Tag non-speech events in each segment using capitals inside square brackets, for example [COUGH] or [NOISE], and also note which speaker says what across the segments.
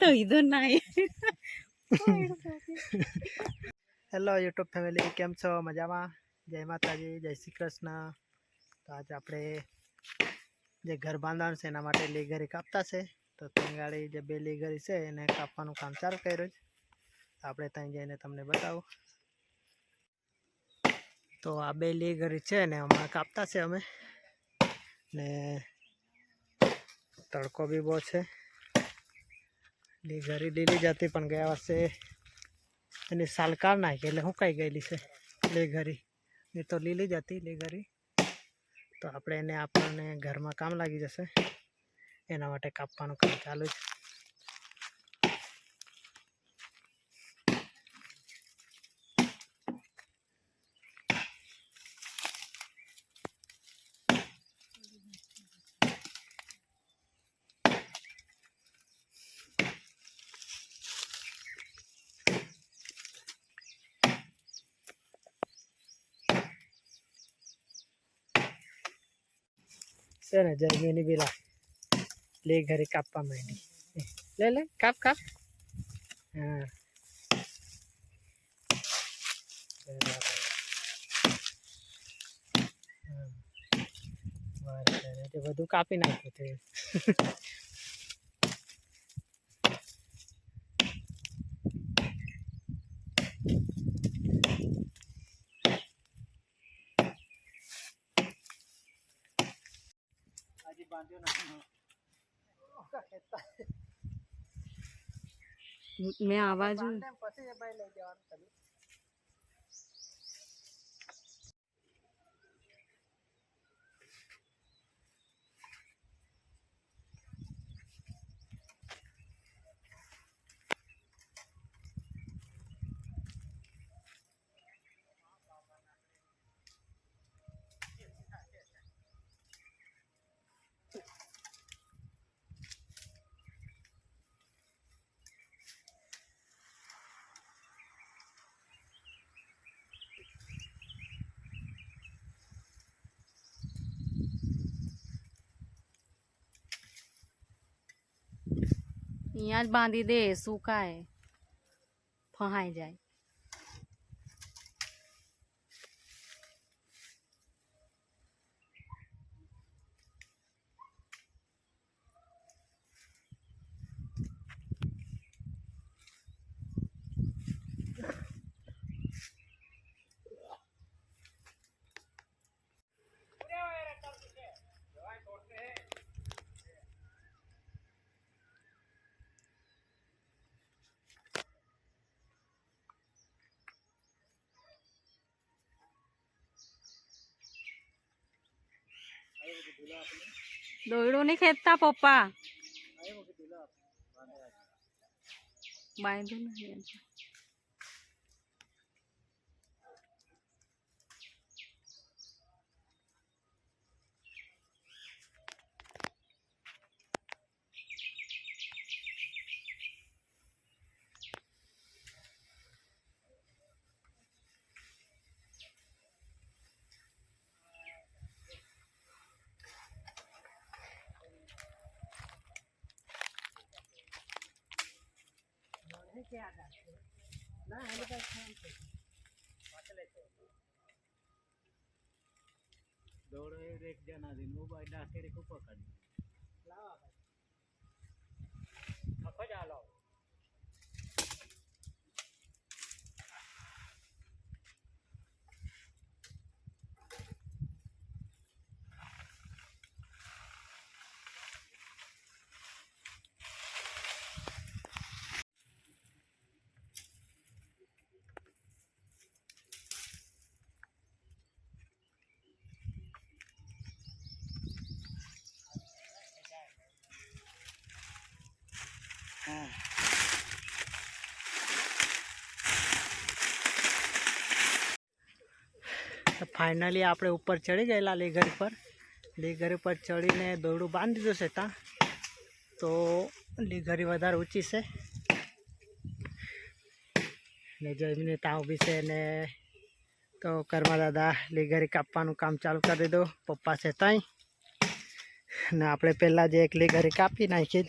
Speaker 1: તો ઈધો ના
Speaker 2: hello YouTube family કેમ છો મજામાં જય માતાજી જય શ્રી કૃષ્ણ. તો આજે આપણે જે ઘર બાંધવાનું છે એના માટે લીઘરી કાપતા છે. તો ત્યાં ગાડી જે બે લીઘરી છે એને કાપવાનું કામ ચાલુ કર્યું છે. આપણે ત્યાં જઈને તમને બતાવું. તો આ બે લીગરી છે ને હમણાં કાપતા છે અમે. ને તડકો બી બહુ છે લીગરી લીલી જતી પણ ગયા વર્ષે એની સાલ કાઢ નાખી એટલે હુકાઈ ગયેલી છે લેઘરી એ તો લીલી જ હતી લેઘરી તો આપણે એને આપણને ઘરમાં કામ લાગી જશે એના માટે કાપવાનું કામ ચાલુ છે છે ને જર્મીની બિલા લે ઘરે કાપવા માંડી લે લે કાપ કાપ હા બધું કાપી નાખ્યું તે બાંધ્યો નથી
Speaker 1: મેં આવાજ
Speaker 2: પછી ભાઈ લઈ જવાનું ખાલી
Speaker 1: અહીંયા જ બાંધી દે સુકાય ફહાઈ જાય. દોયડું નહીં ખેંચતા પપ્પા? બાંધ્યું નહીં એમ.
Speaker 3: દોડો એક જણા થી ઊભા ડાકેરી કુપો કાઢી આખો જ હાલો
Speaker 2: ફાઇનલી આપણે ઉપર ચડી ગયેલા લેઘર પર. લેઘર પર ચડીને દોરડું બાંધી દીધું છે ત્યાં તો લેઘરી વધારે ઊંચી છે. ને જમીને ત્યાં ઊભી છે ને તો કર્મા દાદા લેઘરી કાપવાનું કામ ચાલુ કરી દીધું. પપ્પા છે ત્યાં ને આપણે પહેલાં જે એક લીઘરી કાપી નાખી.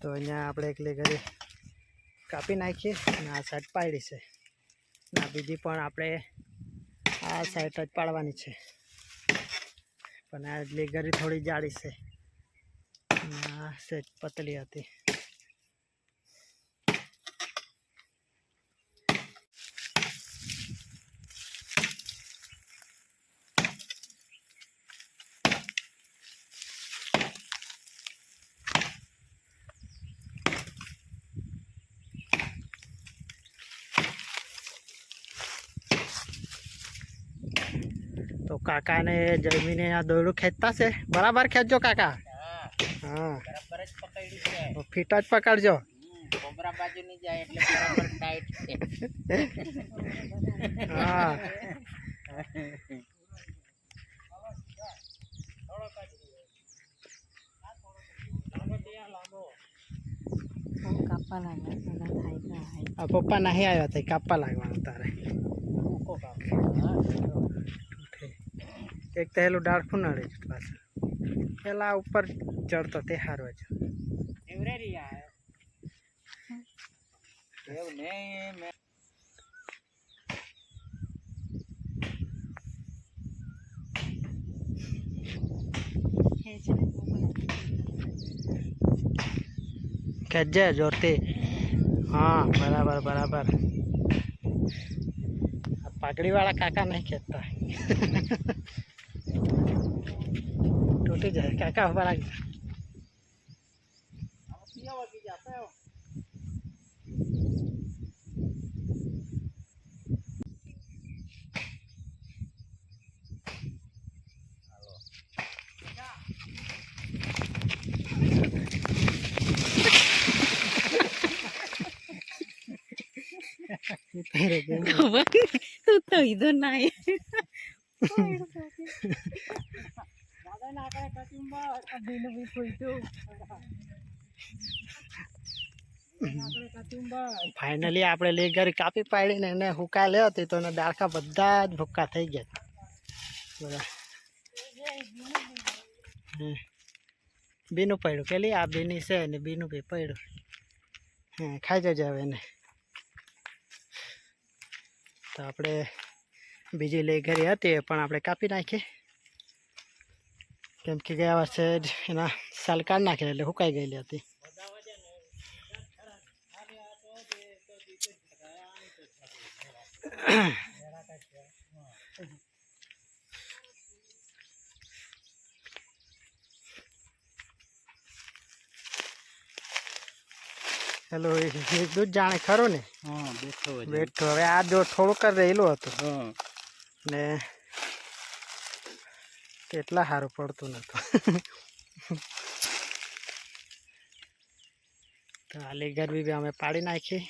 Speaker 2: તો અહીંયા આપણે એક લીઘરી કાપી નાખીએ અને આ સાઈડ પાડી છે. આ બીજી પણ આપણે આ સાઈડ જ પાડવાની છે. પણ આ એટલી ગરી થોડી જાડી છે. સેજ પતલી હતી. કાકાને જમીને આ દોરડું ખેંચતા છે. બરાબર ખેંચજો કાકા. હા. ફીટ જ પકડજો. હા. પપ્પા નહીં આવ્યા હતા કાપવા લાગવાનું તારે. એક તો હેલું ડાળખું નડે છે પાછું. પેલા ઉપર ચડતો તે સારો છે.
Speaker 3: એવરેરી આવ્યો એવું નહીં મેં
Speaker 2: ખેંચજે જોરથી. હા બરાબર બરાબર. આ પાઘડીવાળા કાકા નહીં ખેંચતા તૂટી જાય કાકા ઊભા રાખજો તારે
Speaker 1: ઈધો
Speaker 2: ફાઇનલી આપણે લેગર કાપી પાડીને એને હુકા લે હતી તો એના ડાળખા બધા જ ભૂક્કા થઈ ગયા. બધા બીનું પડ્યું પેલી આ બીની છે ને બીનું બી પડ્યું. હા ખાઈ જજો હવે એને. તો આપણે બીજી લેગરી હતી એ પણ આપણે કાપી નાખી. કેમ કે ગયા વર્ષે જ એના સાલ કાઢ નાખેલા એટલે હુકાઈ ગયેલી હતી. હેલો એ દૂધ જાણે ખરો ને?
Speaker 3: બેઠો
Speaker 2: હવે આ જો થોડુંક જ રહેલું હતું. ને કેટલા સારું પડતું નતું. [LAUGHS] તો આ લેગર બી અમે પાડી નાખી.